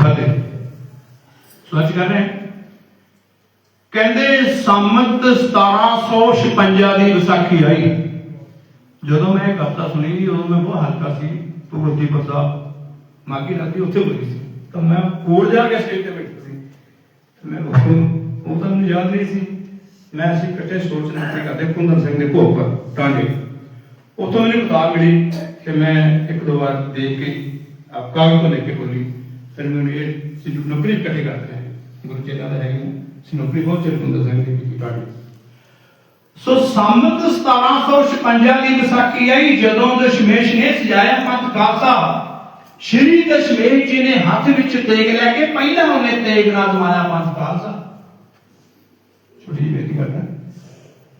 ਫਤਿਹ ਸੋਚ ਕਰ ਰਹੇ ਕਹਿੰਦੇ ਸੰਮਤ 1756 ਦੀ ਵਿਸਾਖੀ ਆਈ। ਜਦੋਂ ਮੈਂ ਇਹ ਕਵਿਤਾ ਸੁਣੀ, ਉਦੋਂ ਮੈਂ ਬਹੁਤ ਹਲਕਾ ਸੀ। ਭਗਵਤੀ ਪਤਾ ਮਾਗੀ ਰਾਤੀ ਉੱਥੇ ਬੋਲੀ ਸੀ। ਤਾਂ ਮੈਂ ਕੋਲ ਜਾ ਕੇ ਸਟੇਜ ਤੇ ਬੈਠਾ ਸੀ। ਤੇ ਮੈਂ ਉਹ ਉਹ ਤਾਂ ਮੈਨੂੰ ਯਾਦ ਨਹੀਂ ਸੀ। ਮੈਂ ਅਸੀਂ ਇਕੱਠੇ ਸੋਚ ਰਹੇ ਸੀ ਕਰਦੇ ਕੁੰਦਰ ਸਿੰਘ ਦੇ ਭੋਗ ਪਰ ਉੱਥੋਂ ਮੈਨੂੰ ਕਿਤਾਬ ਮਿਲੀ ਕਿ ਮੈਂ ਇੱਕ ਦੋ ਵਾਰ ਦੇਖ ਕੇ ਆਪ ਕਾਗਜ਼ ਤੋਂ ਲੈ ਕੇ ਬੋਲੀ। ਫਿਰ ਮੈਨੂੰ ਇਹ ਸੀ ਨੌਕਰੀ ਇਕੱਠੇ ਕਰਦੇ ਹੈ। ਗੁਰੂ ਜੀ ਦਾ ਹੈ ਸੀ ਨੌਕਰੀ ਬਹੁਤ ਚਿਰ ਕੁੰਦਰ ਸਿੰਘ ਦੀ ਕੀਤੀ ਟਾਂਗੇ ਸੋ ਸੰਮਤ 1756 ਦੀ ਵਿਸਾਖੀ ਆਈ, ਜਦੋਂ ਦਸ਼ਮੇਸ਼ ਨੇ ਸਜਾਇਆ ਪੰਥ ਖਾਲਸਾ। ਸ਼੍ਰੀ ਦਸ਼ਮੇਸ਼ ਜੀ ਨੇ ਹੱਥ ਵਿੱਚ ਤੇਗ ਲੈ ਕੇ ਪਹਿਲਾਂ ਉਹਨੇ ਤੇਗ ਨਾਲ ਜਮਾਇਆ ਪੰਥ ਖਾਲਸਾ। ਛੋਟੀ ਜਿਹੀ ਬੇਟੀ ਕਰਦਾ,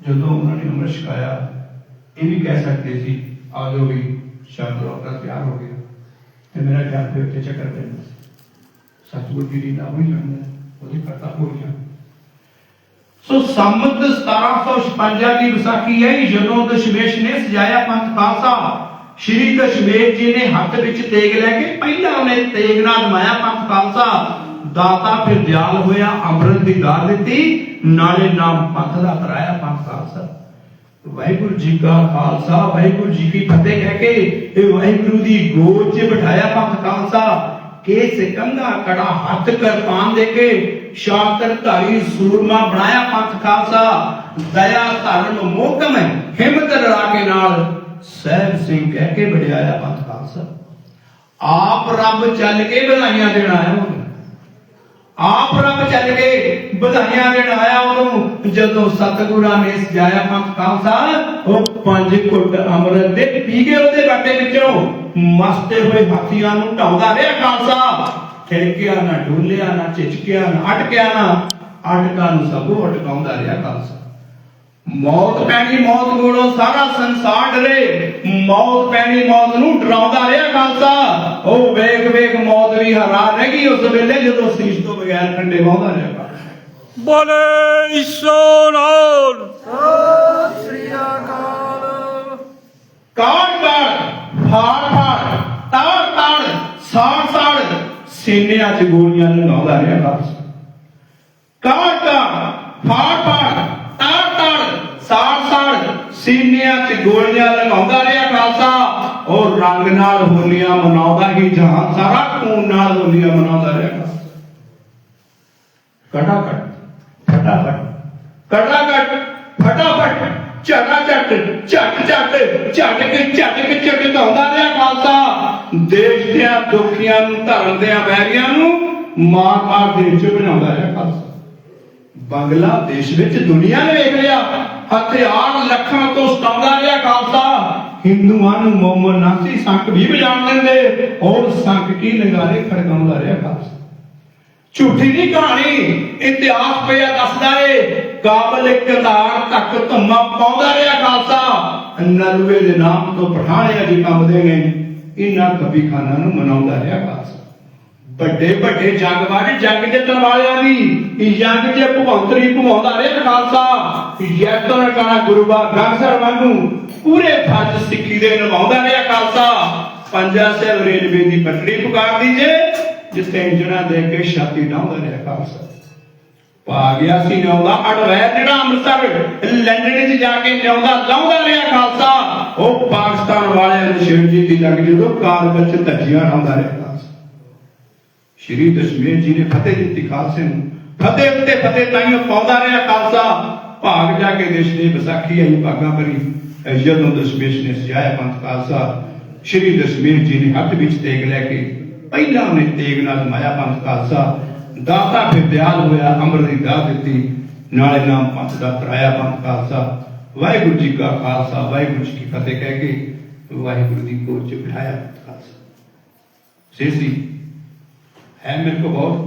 ਜਦੋਂ ਉਹਨਾਂ ਨੇ ਅੰਮ੍ਰਿਤ ਛਕਾਇਆ, ਇਹ ਵੀ ਕਹਿ ਸਕਦੇ ਸੀ, ਆ ਜਾਓ ਵੀ ਸ਼ਬਦ ਰੋਕਾ ਤਿਆਰ ਹੋ ਗਿਆ। ਤੇ ਮੇਰਾ ਖਿਆਲ ਤੇ ਉੱਤੇ ਚੱਕਰ ਪੈਂਦਾ ਸਤਿਗੁਰ ਜੀ ਦੀ ਨਾਮ ਹੀ ਜਾਣਦਾ ਉਹਦੀ ਕਰਤਾ ਹੋ ਗਿਆ ਸੋ ਸੰਮਤ 1756 ਦੀ ਵਿਸਾਖੀ ਹੈ, ਜਦੋਂ ਦਸ਼ਮੇਸ਼ ਨੇ ਸਜਾਇਆ ਪੰਥ ਖਾਲਸਾ, ਸ਼੍ਰੀ ਦਸ਼ਮੇਸ਼ ਜੀ ਨੇ ਹੱਥ ਵਿੱਚ ਤੇਗ ਲੈ ਕੇ ਪਹਿਲਾਂ ਉਹਨੇ ਤੇਗ ਨਾਲ ਮਾਇਆ ਪੰਥ ਖਾਲਸਾ। ਦਾਤਾ ਫਿਰ ਦਿਆਲ ਹੋਇਆ, ਅੰਮ੍ਰਿਤ ਦੀ ਦਾਤ ਦਿੱਤੀ, ਨਾਲੇ ਨਾਮ ਪੰਥ ਦਾ ਕਰਾਇਆ ਪੰਥ ਖਾਲਸਾ। ਵਾਹਿਗੁਰੂ ਜੀ ਕਾ ਖਾਲਸਾ, ਵਾਹਿਗੁਰੂ ਜੀ ਕੀ ਫਤਿਹ ਕਹਿ ਕੇ ਇਹ ਵਾਹਿਗੁਰੂ ਦੀ ਗੋਦ 'ਚ ਬਿਠਾਇਆ ਪੰਥ ਖਾਲਸਾ। ਕੇਸ ਕੰਗਾ ਕੜਾ ਹੱਥ ਕਿਰਪਾਨ ਦੇ ਕੇ ਸ਼ਾਸਤਰ ਧਾਰੀ ਸੂਰਮਾ ਬਣਾਇਆ ਪੰਥ ਖਾਲਸਾ। ਦਇਆ ਧਰਮ ਮੋਕਮ ਹਿੰਮਤ ਲੜਾ ਕੇ ਨਾਲ ਸਹਿਬ ਸਿੰਘ ਕਹਿ ਕੇ ਵਡਿਆਇਆ ਪੰਥ ਖਾਲਸਾ। ਆਪ ਰੱਬ ਚੱਲ ਕੇ ਵਧਾਈਆਂ ਦੇਣ ਆਇਆ ਆਪ ਰੱਬ ਚੱਲ ਕੇ ਵਧਾਈਆਂ ਦੇਣ ਆਇਆ ਉਹਨੂੰ। ਜਦੋਂ ਸਤਿਗੁਰਾਂ ਨੇ ਸਜਾਇਆ ਪੰਥ ਖਾਲਸਾ, ਉਹ ਪੰਜ ਘੁੱਟ ਅੰਮ੍ਰਿਤ ਦੇ ਪੀ ਕੇ ਉਹਦੇ ਬਾਟੇ ਵਿੱਚੋਂ ਮਸਤੇ ਹੋਏ ਹਾਥੀਆਂ ਨੂੰ ਢਾਉਂਦਾ ਰਿਹਾ ਖਾਲਸਾ। ਖਿੜਕਿਆ ਨਾ ਡੋਲਿਆ ਨਾ, ਝਿਜਕਿਆ ਨਾ, ਅਟਕਿਆ ਨਾ, ਅਟਕਾਂ ਨੂੰ ਸਭੋ ਅਟਕਾਉਂਦਾ ਰਿਹਾ ਖਾਲਸਾ। ਮੌਤ ਪੈਣੀ, ਮੌਤ ਕੋਲੋਂ ਸਾਰਾ ਸੰਸਾਰ ਡਰੇ। ਮੌਤ ਪੈਣੀ ਮੌਤ ਨੂੰ ਡਰਾਉਂਦਾ ਰਿਹਾ ਖਾਲਸਾ। ਉਹ ਵੇਗ ਵੇਗ ਮੌਤ ਵੀ ਹਰਾ ਰਹਿ ਗਈ ਉਸ ਵੇਲੇ ਜਦੋਂ ਸੀਸ ਤੋਂ ਬਗੈਰ ਖੰਡੇ ਵਾਹੁੰਦਾ ਰਿਹਾ ਖਾਲਸਾ। ਬੋਲੇ ਈਸ਼ਵਰ ਕਾੜ ਕਾੜ ਫਾੜ ਫਾੜ ਤਾੜ ਤਾੜ ਸਾੜ ਸਾੜ ਸੀਨਿਆਂ 'ਚ ਗੋਲੀਆਂ ਲਗਾਉਂਦਾ ਰਿਹਾ ਖਾਲਸਾ। ਕਾੜ ਕਾੜ ਫਾੜ ਫਾੜ ਤਾੜ ਤਾੜ ਸਾੜ ਸਾੜ ਸੀਨਿਆਂ 'ਚ ਗੋਲੀਆਂ ਲਗਾਉਂਦਾ ਰਿਹਾ ਖਾਲਸਾ। ਉਹ ਰੰਗ ਨਾਲ ਹੋਲੀਆਂ ਮਨਾਉਂਦਾ ਹੀ ਜਹਾਨ ਸਾਰਾ ਖੂਨ ਨਾਲ ਹੋਲੀਆਂ ਮਨਾਉਂਦਾ ਰਿਹਾ। ਖਾਲਸਾ ਕਟਾਕਟ ਫਟਾਫਟ ਕਟਾਕਟ ਫਟਾਫਟ ਝਟਾ ਝਟ ਝਟ ਝਟ ਝਟ ਕੇ ਝਟ ਕੇ ਝਟਕਾਉਂਦਾ ਰਿਹਾ ਖਾਲਸਾ। ਦੇਸ਼ ਦੀਆਂ ਦੁਖੀਆਂ ਨੂੰ, ਧਰਮ ਦੇ ਵੈਰੀਆਂ ਨੂੰ ਮਾਰ ਮਾਰ ਦੇਸ਼ ਚ ਬਣਾਉਂਦਾ ਰਿਹਾ ਖਾਲਸਾ। ਬੰਗਲਾਦੇਸ਼ ਵਿੱਚ ਦੁਨੀਆ ਨੇ ਵੇਖ ਲਿਆ, ਹਥਿਆਰ ਲੱਖਾਂ ਤੋਂ ਸਤਾਉਂਦਾ ਰਿਹਾ ਖਾਲਸਾ। ਹਿੰਦੂਆਂ ਨੂੰ ਮੁਹੰਮਦ ਨਾਸੀ ਸੰਖ ਵੀ ਵਜਾਣ ਦਿੰਦੇ ਔਰ ਸੰਖ ਕੀ ਨਗਾਰੇ ਖੜਕਾਉਂਦਾ ਰਿਹਾ ਖਾਲਸਾ? ਝੂਠੀ ਨਹੀਂ ਕਹਾਣੀ, ਇਤਿਹਾਸ ਪਿਆ ਦੱਸਦਾ ਏ, ਕਾਬਲ ਕਿਰਦਾਰ ਤੱਕ ਧੰਮਾ ਪਾਉਂਦਾ ਰਿਹਾ ਖਾਲਸਾ। ਨਲਵੇ ਦੇ ਨਾਮ ਤੋਂ ਪਠਾਣੇ ਅਜੀ ਕੰਬਦੇ ਨੇ, ਇਹਨਾਂ ਕਵੀ ਖਾਨਾਂ ਨੂੰ ਮਨਾਉਂਦਾ ਰਿਹਾ ਖਾਲਸਾ। ਵੱਡੇ ਵੱਡੇ ਜੰਗ ਵਾਲੇ ਜੰਗ ਜਿੱਤਣ ਵਾਲਿਆਂ ਦੀ ਇਹ ਜੰਗ ਜੇ ਭਗਵੰਤਰੀ ਭਵਾਉਂਦਾ ਰਿਹਾ ਖਾਲਸਾ। ਯੈਤਨ ਕਾਣਾ ਗੁਰੂਬਾ ਗੰਗਸਰ ਵਾਂਗੂ ਪੂਰੇ ਫਰਜ਼ ਸਿੱਖੀ ਦੇ ਨਿਭਾਉਂਦਾ ਰਿਹਾ ਖਾਲਸਾ। ਪੰਜਾ ਸਾਹਿਬ ਰੇਲਵੇ ਦੀ ਪਟੜੀ ਪੁਕਾਰਦੀ ਜੇ ਜਿੱਥੇ ਇੰਜਣਾ ਦੇ ਕੇ ਛਾਤੀ ਡਾਉਂਦਾ ਰਿਹਾ ਖਾਲਸਾ। ਪਾ ਗਿਆ ਸੀ ਨਿਆਉਂਦਾ ਅੜਵੈਰ ਜਿਹੜਾ ਅੰਮ੍ਰਿਤਸਰ ਲੰਡਨ 'ਚ ਜਾ ਕੇ ਨਿਆਉਂਦਾ ਲਾਉਂਦਾ ਰਿਹਾ ਖਾਲਸਾ। ਉਹ ਪਾਕਿਸਤਾਨ ਵਾਲਿਆਂ ਨੂੰ ਸ਼ਿਵਜੀ ਦੀ ਲੱਗ ਜਦੋਂ ਕਾਰਗਲ 'ਚ ਧੱਜੀਆਂ ਲਾਉਂਦਾ ਰਿਹਾ। ਸ਼੍ਰੀ ਦਸ਼ਮੇਸ਼ ਜੀ ਨੇ ਫਤਿਹ ਦਿੱਤੀ ਖਾਲਸੇ ਨੂੰ। ਫਤਿਹ ਉੱਤੇ ਫਤਿਹ ਤਾਈਓ ਪਾਉਂਦਾ ਰਿਹਾ ਖਾਲਸਾ। ਭਾਗ ਜਾ ਕੇ ਦੇਸ਼ ਦੀ ਵਿਸਾਖੀ ਆਈ ਭਾਗਾ ਭਰੀ। ਅਹ ਜਦੋਂ ਦਸ਼ਮੇਸ਼ ਨੇ ਸਜਾਇਆ ਪੰਥ ਖਾਲਸਾ। ਸ਼੍ਰੀ ਦਸ਼ਮੇਸ਼ ਜੀ ਨੇ ਹੱਥ ਵਿੱਚ ਤੇਗ ਲੈ ਕੇ ਪਹਿਲਾਂ ਉਹਨੇ ਤੇਗ ਨਾਲ ਮਾਇਆ ਪੰਥ ਖਾਲਸਾ। ਦਾਤਾ ਫਿਰ ਦਿਆਲ ਹੋਇਆ, ਅੰਮ੍ਰਿਤ ਦੀ ਦਾਤ ਦਿੱਤੀ। ਨਾਲੇ ਨਾਮ ਪੰਥ ਦਾ ਪਰਾਇਆ ਪੰਥ ਖਾਲਸਾ। ਵਾਹਿਗੁਰੂ ਜੀ ਕਾ ਖਾਲਸਾ, ਵਾਹਿਗੁਰੂ ਜੀ ਕੀ ਫਤਿਹ ਕਹਿ ਕੇ ਵਾਹਿਗੁਰੂ ਦੀ ਗੋਦ ਚ ਬਿਠਾਇਆ ਪੰਥ ਖਾਲਸਾ। ਸੇਸੀ है मेरे को बहुत